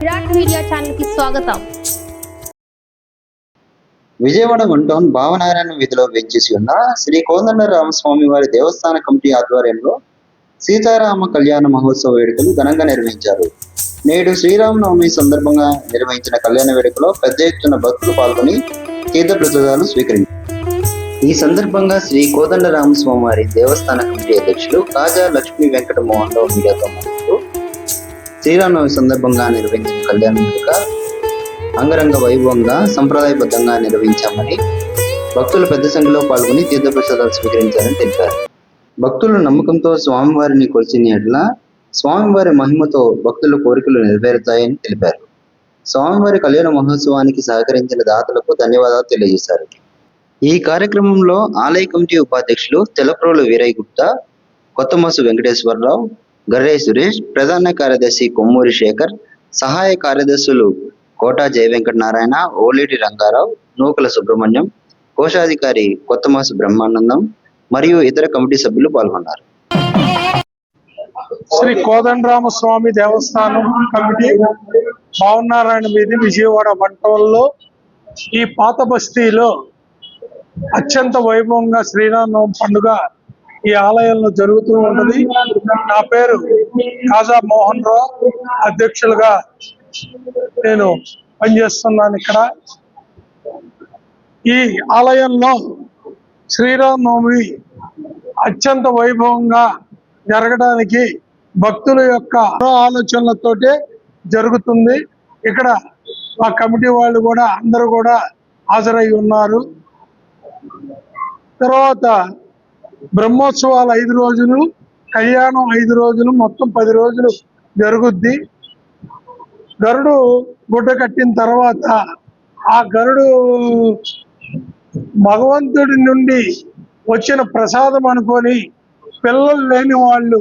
Virat media ఛానల్కి స్వాగతం. Vijayawada one town Bhavanarayana వీధిలో వేచేసి ఉన్న శ్రీ కోదండ రామస్వామి వారి దేవస్థాన కమిటీ ఆధ్వర్యంలో సీతారామ కళ్యాణ మహోత్సవ వేడుకలు ఘనంగా నిర్వహించారు. నేడు శ్రీరామనవమి సందర్భంగా నిర్వహించిన కళ్యాణ వేడుకలో పెద్ద ఎత్తున భక్తులు పాల్గొని తీర్థ ప్రసాదాలు స్వీకరించారు. ఈ సందర్భంగా శ్రీ కోదండ రామస్వామి వారి దేవస్థాన కమిటీ అధ్యక్షులు కాజా లక్ష్మీ వెంకట మోహన్ రావు మీడియాతో మాట్లాడుతూ శ్రీరామనవమి సందర్భంగా నిర్వహించిన కళ్యాణ వేడుక అంగరంగ వైభవంగా సంప్రదాయబద్ధంగా నిర్వహించామని భక్తులు పెద్ద సంఖ్యలో పాల్గొని తీర్థప్రసాదాలు స్వీకరించారని తెలిపారు. భక్తులు నమ్మకంతో స్వామివారిని కొలిచిన ఎడ్ల స్వామివారి మహిమతో భక్తుల కోరికలు నెరవేరుతాయని తెలిపారు. స్వామివారి కళ్యాణ మహోత్సవానికి సహకరించిన దాతలకు ధన్యవాదాలు తెలియజేశారు. ఈ కార్యక్రమంలో ఆలయ కమిటీ ఉపాధ్యక్షులు తెలప్రోలు వీరయ్య గుప్తా కొత్తమసు వెంకటేశ్వరరావు గర్రే సురేష్ ప్రధాన కార్యదర్శి కొమ్మూరి శేఖర్ సహాయ కార్యదర్శులు కోటా జయవెంకట నారాయణ ఓలేటి రంగారావు నూకల సుబ్రహ్మణ్యం కోశాధికారి కొత్తమాసు బ్రహ్మానందం మరియు ఇతర కమిటీ సభ్యులు పాల్గొన్నారు. శ్రీ కోదండరామ స్వామి దేవస్థానం కమిటీ భావనారాయణ వీధి విజయవాడ వంటవల్లో ఈ పాత బస్తీలో అత్యంత వైభవంగా శ్రీరామనవమి పండుగ ఈ ఆలయంలో జరుగుతూ ఉంటుంది. నా పేరు కాజా మోహన్ రావు. అధ్యక్షులుగా నేను పనిచేస్తున్నాను ఇక్కడ. ఈ ఆలయంలో శ్రీరామనవమి అత్యంత వైభవంగా జరగడానికి భక్తుల యొక్క ఆలోచనలతోటే జరుగుతుంది. ఇక్కడ మా కమిటీ వాళ్ళు కూడా అందరూ కూడా హాజరై ఉన్నారు. తర్వాత బ్రహ్మోత్సవాలు ఐదు రోజులు కళ్యాణం ఐదు రోజులు మొత్తం పది రోజులు జరుగుద్ది. గరుడు గుడ్డ కట్టిన తర్వాత ఆ గరుడు భగవంతుడి నుండి వచ్చిన ప్రసాదం అనుకొని పిల్లలు లేని వాళ్ళు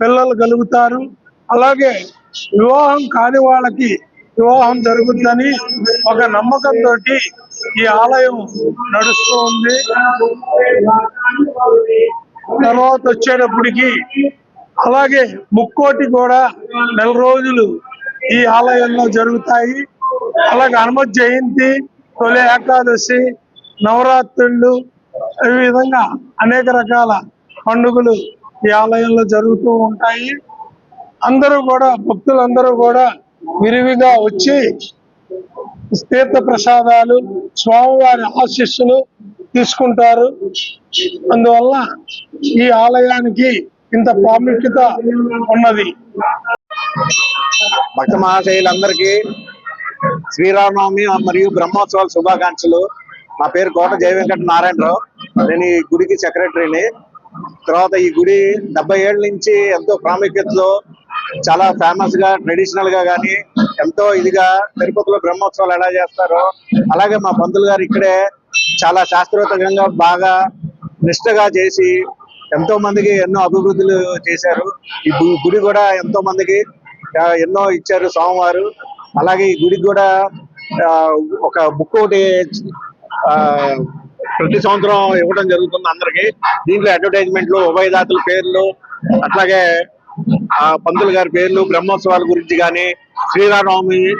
పిల్లలు కలుగుతారు. అలాగే వివాహం కాని వాళ్ళకి వివాహం జరుగుతుందని ఒక నమ్మకంతో ఈ ఆలయం నడుస్తూ ఉంది. తర్వాత వచ్చేటప్పటికి అలాగే ముక్కోటి కూడా నెల రోజులు ఈ ఆలయంలో జరుగుతాయి. అలాగే హనుమత్ జయంతి తొలి ఏకాదశి నవరాత్రులు ఈ విధంగా అనేక రకాల పండుగలు ఈ ఆలయంలో జరుగుతూ ఉంటాయి. అందరూ కూడా భక్తులందరూ కూడా విరివిగా వచ్చి తీర్థ ప్రసాదాలు స్వామివారి ఆశీస్సులు తీసుకుంటారు. అందువల్ల ఈ ఆలయానికి ఇంత ప్రాముఖ్యత ఉన్నది. భక్త మహాశయులందరికీ శ్రీరామనవమి మరియు బ్రహ్మోత్సవాల శుభాకాంక్షలు. నా పేరు కోట జయ నారాయణరావు నేను ఈ గుడికి సెక్రటరీని తర్వాత ఈ గుడి డెబ్బై ఏళ్ళ నుంచి ఎంతో ప్రాముఖ్యతలో చాలా ఫేమస్గా ట్రెడిషనల్గా కానీ ఎంతో ఇదిగా తిరుపతిలో బ్రహ్మోత్సవాలు ఎలా చేస్తారో అలాగే మా పంతులు గారు ఇక్కడే చాలా శాస్త్రోత్తకంగా బాగా నిష్టగా చేసి ఎంతో మందికి ఎన్నో అభివృద్ధులు చేశారు. ఈ గుడి కూడా ఎంతో మందికి ఎన్నో ఇచ్చారు సోమవారు అలాగే ఈ గుడికి కూడా ఒక బుక్ ఒకటి ఆ, ప్రతి సంవత్సరం ఇవ్వడం జరుగుతుంది అందరికి. దీంట్లో అడ్వర్టైజ్మెంట్లు ఉభయదాతుల పేర్లు అట్లాగే ఆ పంతులు గారి పేర్లు బ్రహ్మోత్సవాల గురించి కానీ శ్రీరామనవమి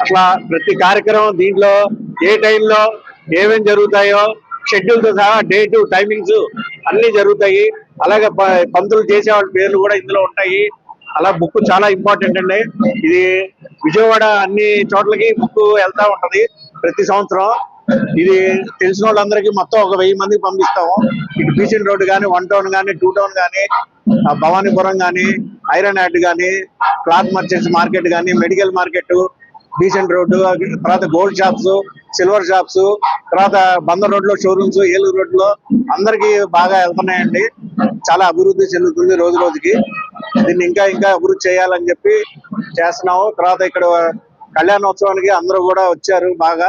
అట్లా ప్రతి కార్యక్రమం దీంట్లో ఏ టైంలో ఏమేమి జరుగుతాయో షెడ్యూల్తో సహా డేటు టైమింగ్స్ అన్ని జరుగుతాయి. అలాగే ప- పంతులు చేసే వాళ్ళ పేర్లు కూడా ఇందులో ఉంటాయి. అలా బుక్ చాలా ఇంపార్టెంట్ అండి. ఇది విజయవాడ అన్ని చోట్లకి బుక్ వెళ్తా ఉంటది ప్రతి సంవత్సరం. ఇది తెలిసిన వాళ్ళందరికీ మొత్తం ఒక వెయ్యి మందికి పంపిస్తాము. ఇటు బీచ్ రోడ్ కానీ వన్ టౌన్ కానీ టూ టౌన్ కానీ భవానీపురం కానీ ఐరన్ యాడ్ కానీ క్లాత్ మర్చెంట్స్ మార్కెట్ కానీ మెడికల్ మార్కెట్ బీసెంట్ రోడ్డు తర్వాత గోల్డ్ షాప్స్ సిల్వర్ షాప్స్ తర్వాత బందర్ రోడ్లో షోరూమ్స్ ఏలూరు రోడ్లో అందరికి బాగా వెళ్తున్నాయండి చాలా అభివృద్ధి చెందుతుంది రోజు రోజుకి. దీన్ని ఇంకా ఇంకా అభివృద్ధి చేయాలని చెప్పి చేస్తున్నాము. తర్వాత ఇక్కడ కళ్యాణోత్సవానికి అందరూ కూడా వచ్చారు బాగా.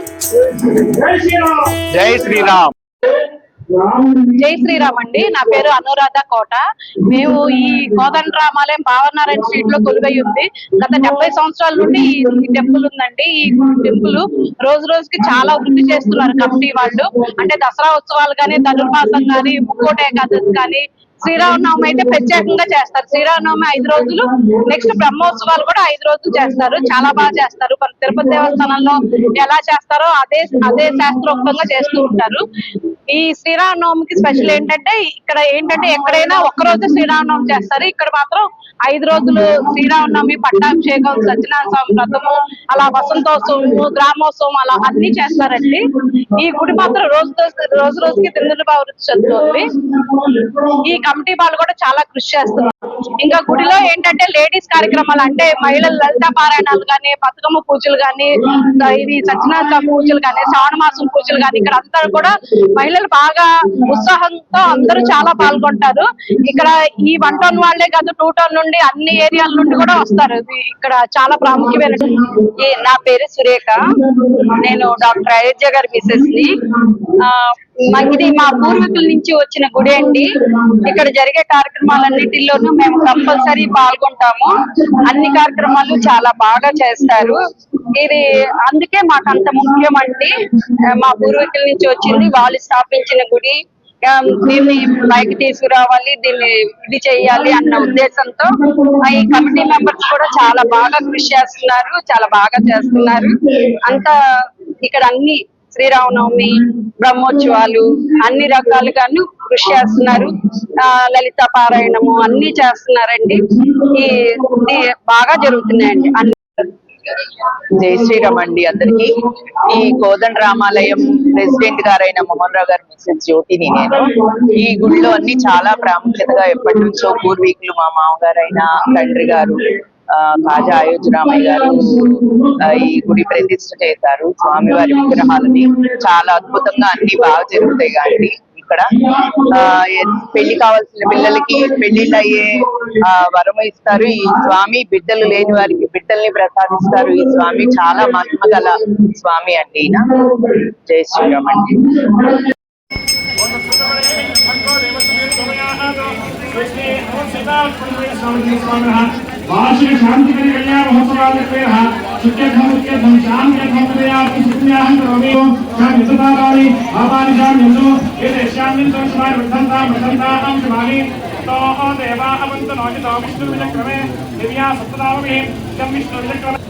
జై శ్రీరామ్. జై శ్రీరామ్ అండి. నా పేరు అనురాధ కోట. మేము ఈ కోదండ రామాలయం భావనారాయణ స్ట్రీట్లో కొలువై ఉంది. గత డెబ్బై సంవత్సరాల నుండి ఈ టెంపుల్ ఉందండి. ఈ టెంపుల్ రోజు రోజుకి చాలా వృద్ధి చేస్తున్నారు కమిటీ వాళ్ళు. అంటే దసరా ఉత్సవాలు కానీ ధనుర్మాసం కానీ ముక్కోట ఏకాదశి కానీ శ్రీరామనవమి అయితే ప్రత్యేకంగా చేస్తారు. శ్రీరామనవమి ఐదు రోజులు నెక్స్ట్ బ్రహ్మోత్సవాలు కూడా ఐదు రోజులు చేస్తారు. చాలా బాగా చేస్తారు. మన తిరుపతి దేవస్థానంలో ఎలా చేస్తారో అదే అదే శాస్త్రోక్తంగా చేస్తూ ఉంటారు. ఈ శ్రీరామనవమికి స్పెషల్ ఏంటంటే ఇక్కడ ఏంటంటే ఎక్కడైనా ఒక్క రోజు శ్రీరామనవమి చేస్తారు. ఇక్కడ మాత్రం ఐదు రోజులు శ్రీరామనవమి పట్టాభిషేకం సత్యనారాయణ స్వామి వ్రతము అలా వసంతోత్సవము గ్రామోత్సవం అలా అన్ని చేస్తారండి. ఈ గుడి మాత్రం రోజు రోజు- రోజు రోజుకి తిందులు బాగా చెందుతుంది. ఈ కమిటీ వాళ్ళు కూడా చాలా కృషి చేస్తున్నారు. ఇంకా గుడిలో ఏంటంటే లేడీస్ కార్యక్రమాలు అంటే మహిళల లలిత పారాయణాలు కానీ బతుకమ్మ పూజలు కానీ ఇది సత్యనారాయణ పూజలు కానీ శ్రావణ మాసం పూజలు కానీ ఇక్కడ అంతా కూడా మహిళలు బాగా ఉత్సాహంతో అందరూ చాలా పాల్గొంటారు. ఇక్కడ ఈ వన్ టౌన్ వాళ్ళే కాదు టూ టౌన్ నుండి అన్ని ఏరియాల నుండి కూడా వస్తారు. ఇది ఇక్కడ చాలా ప్రాముఖ్యమైన ఈ- నా పేరు సురేఖ. నేను డాక్టర్ అయోధ్య గారి మిసెస్ని ఇది మా పూర్వీకుల నుంచి వచ్చిన గుడి అండి. ఇక్కడ జరిగే కార్యక్రమాలన్నిటిలోనూ మేము కంపల్సరీ పాల్గొంటాము. అన్ని కార్యక్రమాలు చాలా బాగా చేస్తారు. ఇది అందుకే మాకు అంత ముఖ్యం అండి. మా పూర్వీకుల నుంచి వచ్చింది. వాళ్ళు స్థాపించిన గుడి దీన్ని పైకి తీసుకురావాలి దీన్ని ఇది చేయాలి అన్న ఉద్దేశంతో ఈ కమిటీ మెంబర్స్ కూడా చాలా బాగా కృషి చేస్తున్నారు చాలా బాగా చేస్తున్నారు. అంతా ఇక్కడ అన్ని శ్రీరామనవమి బ్రహ్మోత్సవాలు అన్ని రకాలుగాను కృషి చేస్తున్నారు. ఆ, లలిత పారాయణము అన్ని చేస్తున్నారండి. ఈ బాగా జరుగుతున్నాయండి అన్ని. జై శ్రీరామ్ అండి అందరికి. ఈ కోదండ రామాలయం ప్రెసిడెంట్ గారైన మోహన్ రావు గారు మిస్సెస్ జ్యోతిని నేను ఈ గుడిలో అన్ని చాలా ప్రాముఖ్యతగా ఎప్పటి నుంచో పూర్వీకులు మా మామగారైన తండ్రి గారు కాజా అయోధ్యరామయ్య గారు ఈ గుడి ప్రతిష్ఠ చేశారు. స్వామివారి విగ్రహాలని చాలా అద్భుతంగా అన్ని బాగా జరుగుతాయి కానీ ఇక్కడ. ఆ, పెళ్ళి కావాల్సిన పిల్లలకి పెళ్ళిళ్ళు అయ్యే వరం ఇస్తారు. ఈ స్వామి బిడ్డలు లేని వారికి బిడ్డల్ని ప్రసాదిస్తారు. ఈ స్వామి చాలా మహిమ గల స్వామి అండి ఈయన. జై శ్రీరామ్ అండి. वार्षिक शांति कल्याण महोत्सवादित्वेः शुक्यर्थमुच्यर्थं शान्त्यर्थमुदयापि सुपुण्याहं करोमि शान्तिसदाकारि आपानिशान्यन्तु एतेष्यान्यन्तं शिवाय वृद्धन्तां वृद्धन्तां शिवानि तो देवा अवन्तु नोजितो विष्णुविचक्रमे दिव्या सप्तदामि इदं विष्णुविचक्रमे